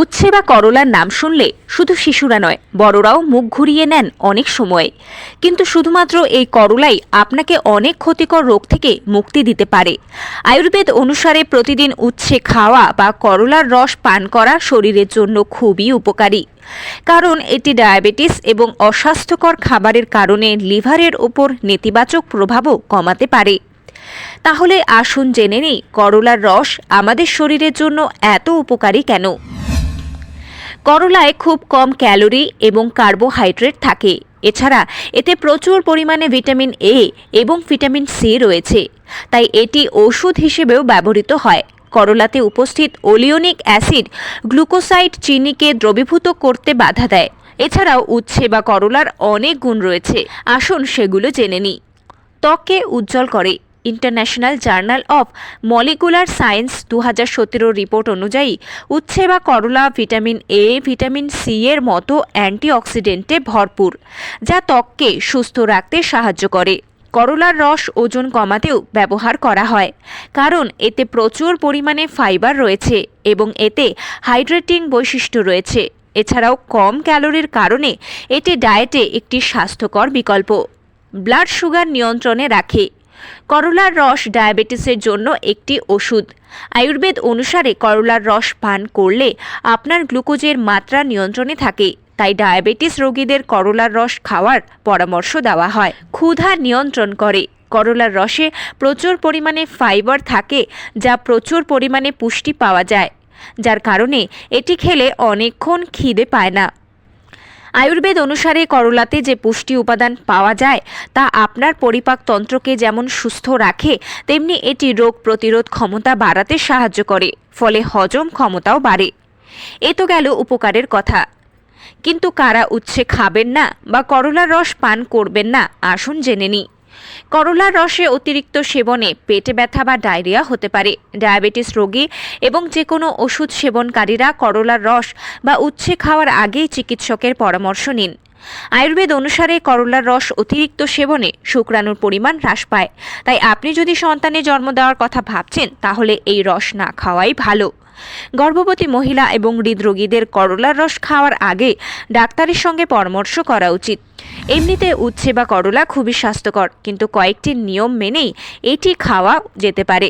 উচ্ছে বা করলার নাম শুনলে শুধু শিশুরা নয়, বড়রাও মুখ ঘুরিয়ে নেন অনেক সময়। কিন্তু শুধুমাত্র এই করলাই আপনাকে অনেক ক্ষতিকর রোগ থেকে মুক্তি দিতে পারে। আয়ুর্বেদ অনুসারে প্রতিদিন উচ্ছে খাওয়া বা করলার রস পান করা শরীরের জন্য খুবই উপকারী। কারণ এটি ডায়াবেটিস এবং অস্বাস্থ্যকর খাবারের কারণে লিভারের ওপর নেতিবাচক প্রভাবও কমাতে পারে। তাহলে আসুন জেনে নিই, করলার রস আমাদের শরীরের জন্য এত উপকারী কেন? করলায় খুব কম ক্যালোরি এবং কার্বোহাইড্রেট থাকে। এছাড়া এতে প্রচুর পরিমাণে ভিটামিন এ এবং ভিটামিন সি রয়েছে। তাই এটি ওষুধ হিসেবেও ব্যবহৃত হয়। করলাতে উপস্থিত ওলিওনিক অ্যাসিড গ্লুকোসাইড চিনিকে দ্রবীভূত করতে বাধা দেয়। এছাড়াও উচ্ছে বা করলার অনেক গুণ রয়েছে। আসুন সেগুলো জেনে নিই। ত্বককে উজ্জ্বল করে। International journal of molecular science দু হাজার সতেরো রিপোর্ট অনুযায়ী, উচ্ছে বা করলা ভিটামিন এ, ভিটামিন সি এর মতো অ্যান্টিঅক্সিডেন্টে ভরপুর, যা ত্বককে সুস্থ রাখতে সাহায্য করে। করলার রস ওজন কমাতেও ব্যবহার করা হয়, কারণ এতে প্রচুর পরিমাণে ফাইবার রয়েছে এবং এতে হাইড্রেটিং বৈশিষ্ট্য রয়েছে। এছাড়াও কম ক্যালোরির কারণে এটি ডায়েটে একটি স্বাস্থ্যকর বিকল্প। ব্লাড সুগার নিয়ন্ত্রণে রাখে। করলার রস ডায়াবেটিসের জন্য একটি ওষুধ। আয়ুর্বেদ অনুসারে করলার রস পান করলে আপনার গ্লুকোজের মাত্রা নিয়ন্ত্রণে থাকে, তাই ডায়াবেটিস রোগীদের করলার রস খাওয়ার পরামর্শ দেওয়া হয়। ক্ষুধা নিয়ন্ত্রণ করে। করলার রসে প্রচুর পরিমাণে ফাইবার থাকে, যা প্রচুর পরিমাণে পুষ্টি পাওয়া যায়, যার কারণে এটি খেলে অনেকক্ষণ খিদে পায় না। আয়ুর্বেদ অনুসারে করলাতে যে পুষ্টি উপাদান পাওয়া যায়, তা আপনার পরিপাক তন্ত্রকে যেমন সুস্থ রাখে, তেমনি এটি রোগ প্রতিরোধ ক্ষমতা বাড়াতে সাহায্য করে, ফলে হজম ক্ষমতাও বাড়ে। এ তো গেল উপকারের কথা। কিন্তু কারা উচ্ছে খাবেন না বা করলার রস পান করবেন না, আসুন জেনে নিই। করলার রসে অতিরিক্ত সেবনে পেটে ব্যথা বা ডায়রিয়া হতে পারে। ডায়াবেটিস রোগী এবং যে কোনো ওষুধ সেবনকারীরা করলার রস বা উচ্ছে খাওয়ার আগেই চিকিৎসকের পরামর্শ নিন। আয়ুর্বেদ অনুসারে করলার রস অতিরিক্ত সেবনে শুক্রাণুর পরিমাণ হ্রাস পায়। তাই আপনি যদি সন্তানের জন্ম দেওয়ার কথা ভাবছেন, তাহলে এই রস না খাওয়াই ভালো। গর্ভবতী মহিলা এবং হৃদরোগীদের করলার রস খাওয়ার আগে ডাক্তারের সঙ্গে পরামর্শ করা উচিত। এমনিতে উচ্ছে বা করলা খুবই স্বাস্থ্যকর কিন্তু কয়েকটি নিয়ম মেনেই এটি খাওয়া যেতে পারে।